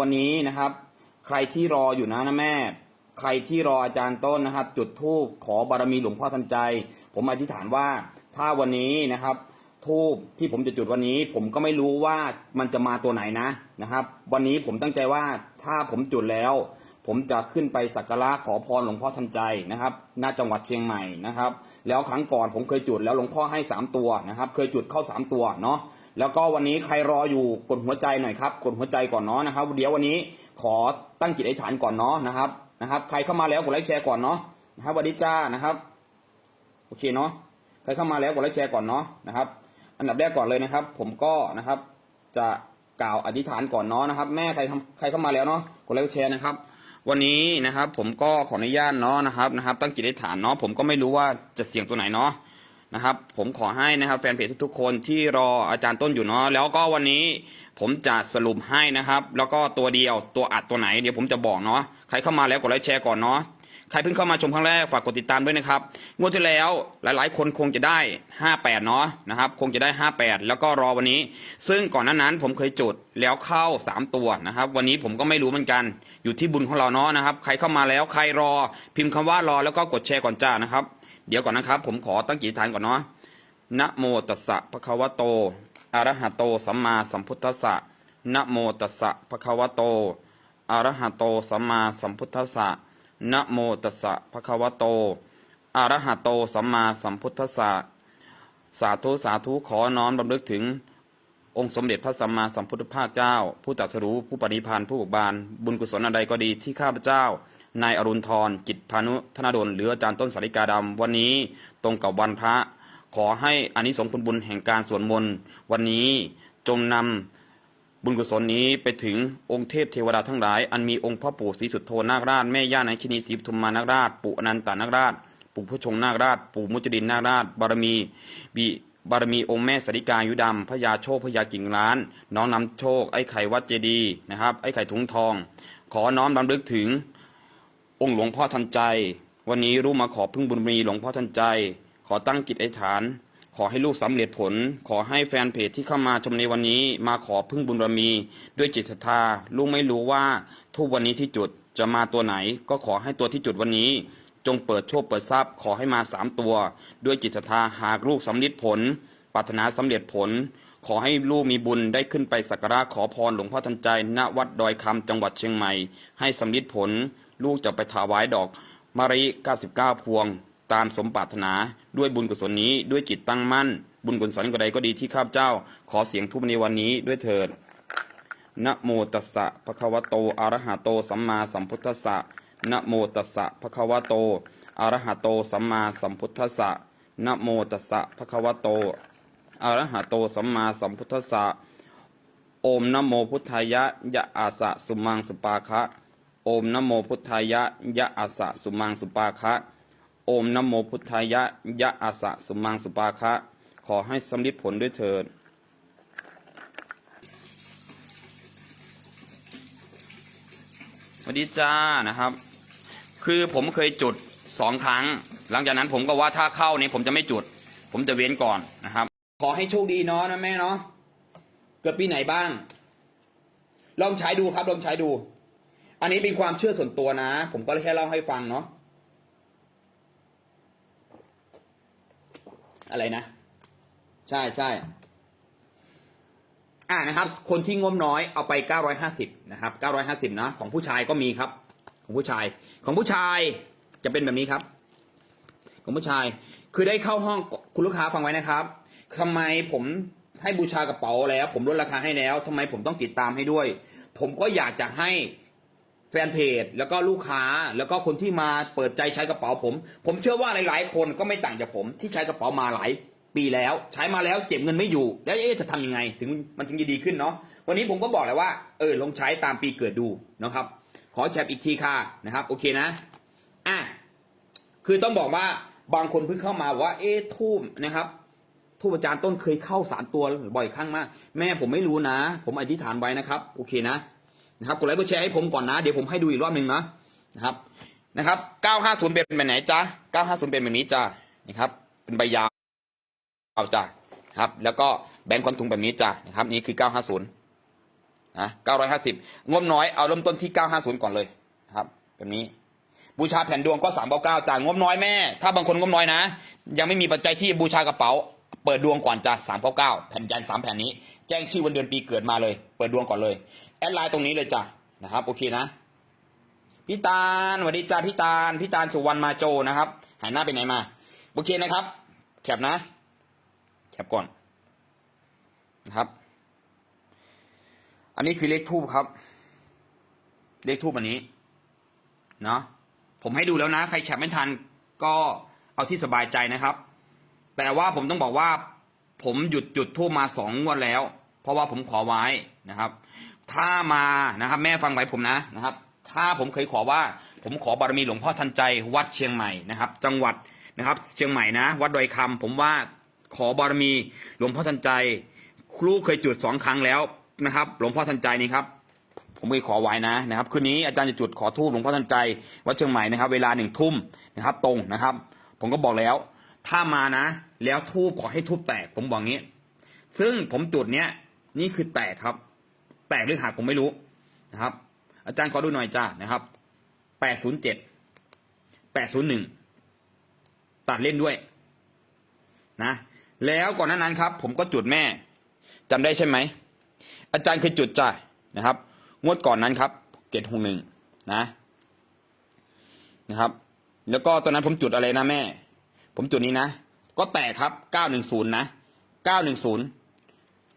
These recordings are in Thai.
วันนี้นะครับ ใครที่รออยู่นะนะแม่ ใครที่รออาจารย์ต้นนะครับ จุดธูปขอบารมีหลวงพ่อทันใจ ผมอธิษฐานว่าถ้าวันนี้นะครับทูบที่ผมจะจุดวันนี้ ผมก็ไม่รู้ว่ามันจะมาตัวไหนนะนะครับ วันนี้ผมตั้งใจว่าถ้าผมจุดแล้ว ผมจะขึ้นไปสักการะขอพรหลวงพ่อทันใจนะครับณจังหวัดเชียงใหม่นะครับ แล้วครั้งก่อนผมเคยจุดแล้วหลวงพ่อให้สามตัวนะครับ เคยจุดเข้าสามตัวเนาะ แล้วก็วันนี้ใครรออยู่กดหัวใจหน่อยครับ กดหัวใจก่อนเนาะนะครับ เดี๋ยววันนี้ขอตั้งจิตอธิษฐานก่อนเนาะนะครับนะครับ ใครเข้ามาแล้วกดไลค์แชร์ก่อนเนาะนะครับสวัสดีจ้านะครับโอเคเนาะใครเข้ามาแล้วกดไลค์แชร์ก่อนเนาะนะครับ อันดับแรกก่อนเลยนะครับ ผมก็นะครับ จะกล่าวอธิษฐานก่อนเนาะนะครับ แม่ใครทำใครเข้ามาแล้วเนาะกดไลค์แชร์นะครับ วันนี้นะครับ ผมก็ขออนุญาตเนาะนะครับนะครับ ตั้งจิตอธิษฐานเนาะผมก็ไม่รู้ว่าจะเสี่ยงตัวไหนเนาะ นะครับผมขอให้นะครับแฟนเพจทุกๆคนที่รออาจารย์ต้นอยู่เนาะแล้วก็วันนี้ผมจะสรุปให้นะครับ แล้วก็ตัวเดียวตัวอัดตัวไหนเดี๋ยวผมจะบอกเนาะใครเข้ามาแล้วกดไลค์แชร์ก่อนเนาะใครเพิ่งเข้ามาชมครั้งแรกฝากกดติดตามด้วยนะครับงวดที่แล้วหลายๆ คนคงจะได้ 58 เนาะนะครับ คงจะได้ 58 แล้วก็รอวันนี้ ซึ่งก่อนหน้านั้นผมเคยจุดแล้วเข้า 3 ตัวนะครับ วันนี้ผมก็ไม่รู้เหมือนกัน อยู่ที่บุญของเราเนาะนะครับ ใครเข้ามาแล้วใครรอ พิมพ์คำว่ารอแล้วก็กดแชร์ก่อนจ้านะครับ เดี๋ยวก่อนนะครับ ผมขอตั้งจิตฐานก่อนเนาะนะโมตัสสะภะคะวะโตอะระหะโตสัมมาสัมพุทธัสสะนะโมตัสสะภะคะวะโตอะระหะโตสัมมาสัมพุทธัสสะนะโมตัสสะภะคะวะโตอะระหะโตสัมมาสัมพุทธัสสะสาธุสาธุขอน้อมรำลึกถึง องค์สมเด็จพระสัมมาสัมพุทธภาคเจ้า ผู้ตรัสรู้ผู้ปณิพานผู้บุกบาน บุญกุศลอันใดก็ดีที่ข้าพเจ้า นายอรุณทรจิตพานุธนดลหรืออาจารย์ต้นสาริกาดำวันนี้ตรงกับวันพระ ขอให้อานิสงส์ผลบุญแห่งการสวดมนต์วันนี้จงนำบุญกุศลนี้ไปถึงองค์เทพเทวดาทั้งหลาย อันมีองค์พ่อปู่ศรีสุดโธนาคราชแม่ย่านาคินีศรีปทุมมานาคราชปู่อนันตานาคราช ปู่ผู้ชงนาคราช ปู่มุจดินนาคราช บารมีบิบารมีองค์แม่สริกายุดำพญาโชคพญากิ่งล้าน น้องนำโชคไอ้ไข่วัดเจดีย์นะครับไอ้ไข่ถุงทอง ขอน้อมรำลึกถึง องค์หลวงพ่อทันใจ วันนี้รู้มาขอพึ่งบุญมีหลวงพ่อทันใจ ขอตั้งจิตอฐาน ขอให้ลูกสำเร็จผล ขอให้แฟนเพจที่เข้ามาชมในวันนี้ มาขอพึ่งบุญบารมี ด้วยจิตศรัทธาลูกไม่รู้ว่าทุกวันนี้ที่จุดจะมาตัวไหน ก็ขอให้ตัวที่จุดวันนี้ จงเปิดโชคเปิดทรัพย์ ขอให้มาสามตัว ด้วยจิตศรัทธาหากลูกสำเร็จผลปรารถนาสำเร็จผล ขอให้ลูกมีบุญได้ขึ้นไปสักการะขอพรหลวงพ่อทันใจ ณวัดดอยคำจังหวัดเชียงใหม่ ให้สำเร็จผล ลูกจะไปถวายดอกมะริ 99 พวง ตามสมปรารถนาด้วยบุญกุศลนี้ด้วยจิตตั้งมั่น บุญกุศลก็ใดก็ดีที่ข้าพเจ้า ขอเสียงทุบในวันนี้ด้วยเถิดนะโมตัสสะภะคะวะโตอะระหะโตสัมมาสัมพุทธัสสะนะโมตัสสะภะคะวะโตอะระหะโตสัมมาสัมพุทธัสสะนะโมตัสสะภะคะวะโตอะระหะโตสัมมาสัมพุทธัสสะโอมนะโมพุทธายะยะอาสะสุมังสุปาคะ โอมนโมพุทธายะยะอาสะสุมังสุปาคะ โอมนโมพุทธายะยะอาสะสุมังสุปาคะ ขอให้สำลิดผลด้วยเถิดวัสดีจ้านะครับ คือผมเคยจุดสองครั้ง หลังจากนั้นผมก็ว่าถ้าเข้านี้ผมจะไม่จุด ผมจะเว้นก่อนนะครับ ขอให้โชคดีเนาะนะแม่เนาะเกิดปีไหนบ้าง ลองใช้ดูครับลองใช้ดู อันนี้เป็นความเชื่อส่วนตัวนะ ผมก็แค่เล่าให้ฟังเนาะอะไรนะ ใช่ใช่อ่านะครับ คนที่งบน้อยเอาไป 950 นะครับ 950 นะ ของผู้ชายก็มีครับ ของผู้ชาย ของผู้ชายจะเป็นแบบนี้ครับ ของผู้ชาย คือได้เข้าห้องคุณลูกค้าฟังไว้นะครับทำไมผมให้บูชากระเป๋าแล้ว ผมลดราคาให้แล้วทำไมผมต้องติดตามให้ด้วย ผมก็อยากจะให้ แฟนเพจแล้วก็ลูกค้าแล้วก็คนที่มาเปิดใจใช้กระเป๋าผม ผมเชื่อว่าหลาย ๆ คนก็ไม่ต่างจากผมที่ใช้กระเป๋ามาหลายปีแล้ว ใช้มาแล้วเก็บเงินไม่อยู่ แล้วเอ๊จะทำยังไง ถึงมันถึงจะดีขึ้นเนาะวันนี้ผมก็บอกเลยว่าเออลองใช้ตามปีเกิดดูนะครับ ขอแชร์อีกทีค่ะนะครับโอเคนะอะคือต้องบอกว่าบางคนเพิ่งเข้ามาว่าเอ๊ะทูบนะครับทูบอาจารย์ต้นเคยเข้าสามตัวบ่อยครั้งมาก แม่ผมไม่รู้นะ ผมอธิษฐานไว้นะครับ โอเคนะ นะครับกดไลค์กดแชร์ให้ผมก่อนนะ เดี๋ยวผมให้ดูอีกรอบหนึ่งนะนะครับนะครับ 950 เป็นแบบไหนจ๊ะ950 เป็นแบบนี้จ้ะนะครับ เป็นใบยาวเอาจ้ะครับ แล้วก็แบงค์คอนถุงแบบนี้จ้ะนะครับ นี่คือ 950นะ950งบน้อย เอาเริ่มต้นที่ 950 ก่อนเลยนะครับ แบบนี้ บูชาแผ่นดวงก็ 399จ่างบน้อยแม่ ถ้าบางคนงบน้อยนะ ยังไม่มีปัจจัยที่บูชากระเป๋า เปิดดวงก่อนจ้ะ399 แผ่นยัน3แผ่นนี้ แจ้งชื่อวันเดือนปีเกิดมาเลย เปิดดวงก่อนเลย อดไลน์ตรงนี้เลยจ้ะนะครับโอเคนะพี่ตาลสวัสดีจ้าพี่ตาลพี่ตาลสุวรรณมาโจนะครับหายหน้าไปไหนมาโอเคนะครับ แคปนะแคปก่อนนะครับ อันนี้คือเลขทูบครับ เลขทูบอันนี้เนาะผมให้ดูแล้วนะ ใครแคปไม่ทันก็เอาที่สบายใจนะครับ แต่ว่าผมต้องบอกว่า ผมหยุดจุดทูบมาสองงวดแล้ว เพราะว่าผมขอไว้นะครับ ถ้ามานะครับ แม่ฟังไว้ผมนะนะครับ ถ้าผมเคยขอว่า ผมขอบารมีหลวงพ่อทันใจวัดเชียงใหม่นะครับ จังหวัดนะครับ เชียงใหม่นะ วัดดอยคำผมว่าขอบารมีหลวงพ่อทันใจ ครูเคยจุดสองครั้งแล้วนะครับ หลวงพ่อทันใจนี่ครับผมเคยขอไว้นะนะครับคืนนี้อาจารย์จะจุดขอทูบหลวงพ่อทันใจวัดเชียงใหม่นะครับ เวลาหนึ่งทุ่มนะครับ ตรงนะครับ ผมก็บอกแล้ว ถ้ามานะ แล้วทูบขอให้ทูบแตกผมบอกงี้ ซึ่งผมจุดเนี้ยนี่คือแตกครับ แตกหรือหักผมไม่รู้นะครับ อาจารย์ขอดูหน่อยจ้านะครับแปดศูนย์เจ็ดแปดศูนย์หนึ่งตัดเล่นด้วยนะ แล้วก่อนหน้านั้นครับ ผมก็จุดแม่จำได้ใช่ไหมอาจารย์เคยจุดจ้านะครับ งวดก่อนนั้นครับเกตหงหนึ่งนะนะครับ แล้วก็ตอนนั้นผมจุดอะไรนะแม่ ผมจุดนี้นะ ก็แตกครับเก้าหนึ่งศูนย์นะเก้าหนึ่งศูนย์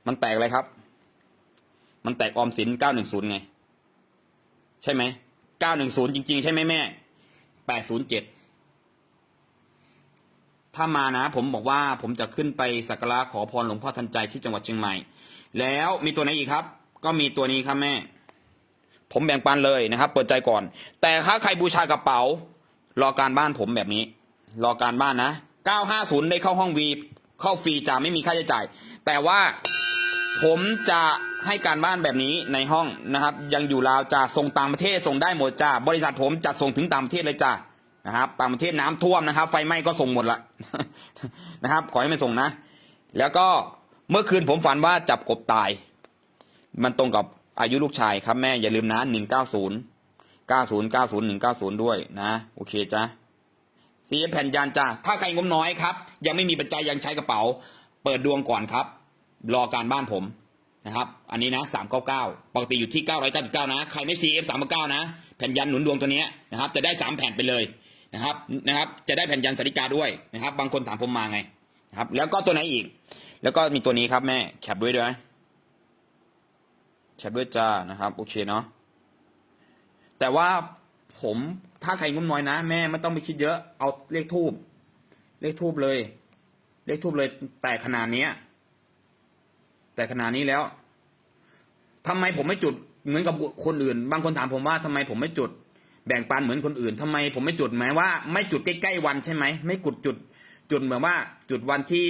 มันแตกอะไรครับ มันแตกออมสินเก้าหนึ่งศูนย์ไง ใช่ไหมเก้าหนึ่งศูนย์จริง ๆ ใช่ไหมแม่แปดศูนย์เจ็ดถ้ามานะ ผมบอกว่าผมจะขึ้นไปสักการะขอพรหลวงพ่อทันใจที่จังหวัดเชียงใหม่ แล้วมีตัวไหนอีกครับ ก็มีตัวนี้ครับแม่ ผมแบ่งปันเลยนะครับ เปิดใจก่อน แต่ถ้าใครบูชากระเป๋า รอการบ้านผมแบบนี้ รอการบ้านนะ950ได้เข้าห้องวีเข้าฟรีจะไม่มีค่าใช้จ่าย แต่ว่าผมจะ ให้การบ้านแบบนี้ในห้องนะครับ ยังอยู่ลาวจะส่งต่างประเทศส่งได้หมดจ้าบริษัทผมจะส่งถึงต่างประเทศเลยจ้านะครับต่างประเทศน้ำท่วมนะครับ ไฟไหม้ก็ส่งหมดละนะครับ ขอให้ไมันส่งนะ แล้วก็เมื่อคืนผมฝันว่าจับกบตาย มันตรงกับอายุลูกชายครับแม่อย่าลืมนะหนึ่งเก้าศูนย์เก้าศูนย์เก้าศูนย์หนึ่งเก้าศูนย์ด้วยนะ โอเคจ้ะสีแผ่นยันจ้าถ้าใครงบน้อยครับ ยังไม่มีปัจจัยยังใช้กระเป๋า เปิดดวงก่อนครับ รอการบ้านผม นะครับอันนี้นะสามเก้าเก้าปกติอยู่ที่เก้าร้อยเก้าสิบเก้านะ ใครไม่ซีเอฟสามเก้านะ แผ่นยันหนุนดวงตัวนี้นะครับ จะได้สามแผ่นไปเลยนะครับนะครับ จะได้แผ่นยันสาริกาด้วยนะครับ บางคนถามผมมาไงนะครับ แล้วก็ตัวไหนอีก แล้วก็มีตัวนี้ครับแม่แคปด้วยด้วยแชทด้วยจ้านะครับโอเคเนาะแต่ว่าผมถ้าใครงบน้อยนะ แม่ไม่ต้องไปคิดเยอะเอาเลขทูบเลขทูบเลย เลขทูบเลยแต่ขนาดเนี้ย แต่ขนาดนี้แล้วทำไมผมไม่จุดเหมือนกับคนอื่น บางคนถามผมว่าทำไมผมไม่จุด แบ่งปันเหมือนคนอื่นทำไมผมไม่จุดหมายว่า ไม่จุดใกล้ๆวันใช่ไหมไม่กุดจุด จุดเหมือนว่า จุดวันที่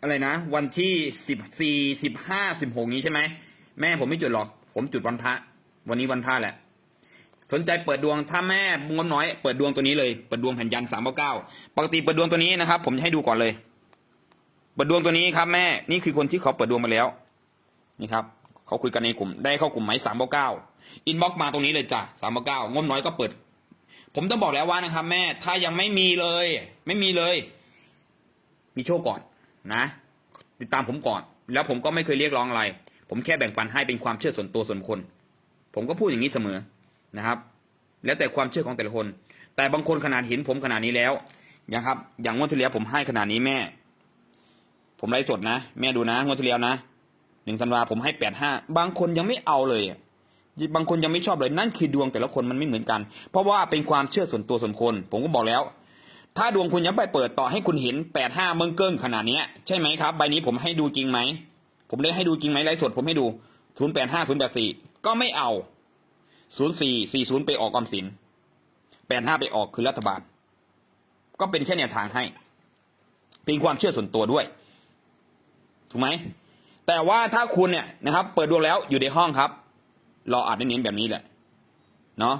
อะไรนะวันที่สิบสี่สิบห้าสิบหกนี้ใช่ไหมแม่ผมไม่จุดหรอก ผมจุดวันพระ วันนี้วันพระแหละสนใจเปิดดวงถ้าแม่งบน้อยเปิดดวงตัวนี้เลย เปิดดวงแผ่นยันสามเก้าปกติเปิดดวงตัวนี้นะครับ ผมจะให้ดูก่อนเลย ปิดดวงตัวนี้ครับแม่ นี่คือคนที่เขาเปิดดวงมาแล้ว นี่ครับ เขาคุยกันในกลุ่ม ได้เข้ากลุ่มไหมสามเก้าอินบ็อกมาตรงนี้เลยจ้ะสามเก้างบน้อยก็เปิด ผมต้องบอกแล้วว่านะครับ แม่ ถ้ายังไม่มีเลย ไม่มีเลย มีโชคก่อนนะ ติดตามผมก่อน แล้วผมก็ไม่เคยเรียกร้องอะไร ผมแค่แบ่งปันให้เป็นความเชื่อส่วนตัวส่วนคน ผมก็พูดอย่างนี้เสมอนะครับ แล้วแต่ความเชื่อของแต่ละคน แต่บางคนขนาดเห็นผมขนาดนี้แล้วนะครับ อย่างงวดที่แล้วผมให้ขนาดนี้แม่ ผมไลฟ์สดนะ แม่ดูนะงวดที่แล้วนะหนึ่งธันวาผมให้แปดห้าบางคนยังไม่เอาเลยบางคนยังไม่ชอบเลยนั่นคือดวงแต่ละคนมันไม่เหมือนกัน เพราะว่าเป็นความเชื่อส่วนตัวส่วนคน ผมก็บอกแล้ว ถ้าดวงคุณยังไปเปิดต่อให้คุณเห็นแปดห้าเมืองเกิ้งขนาดเนี้ยใช่ไหมครับใบนี้ผมให้ดูจริงไหมผมได้ให้ดูจริงไหมไลฟ์สดผมให้ดูศูนย์แปดห้าศูนย์แปดสี่ก็ไม่เอาศูนย์สี่สี่ศูนย์ไปออกออมสินแปดห้าไปออกคือรัฐบาล ก็เป็นแค่แนวทางให้เป็นความเชื่อส่วนตัวด้วย ถูกไหมแต่ว่าถ้าคุณเนี่ยนะครับ เปิดดวงแล้วอยู่ในห้องครับรออัดเน้นแบบนี้แหละเนาะ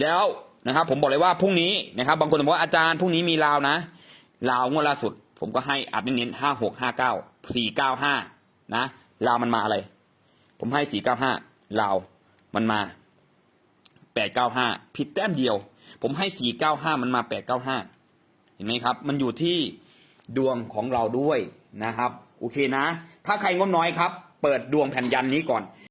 แล้วนะครับ ผมบอกเลยว่าพรุ่งนี้นะครับ บางคนบอกว่าอาจารย์พรุ่งนี้มีลาวนะลาวงวดล่าสุด ผมก็ให้อัดเน้นห้าหกห้าเก้าสี่เก้าห้านะลาวมันมาอะไร ผมให้สี่เก้าห้าลาวมันมาแปดเก้าห้าผิดแต้มเดียว ผมให้สี่เก้าห้ามันมาแปดเก้าห้าเห็นไหมครับ มันอยู่ที่ดวงของเราด้วยนะครับ โอเคนะ ถ้าใครงบน้อยครับ เปิดดวงแผ่นยันนี้ก่อน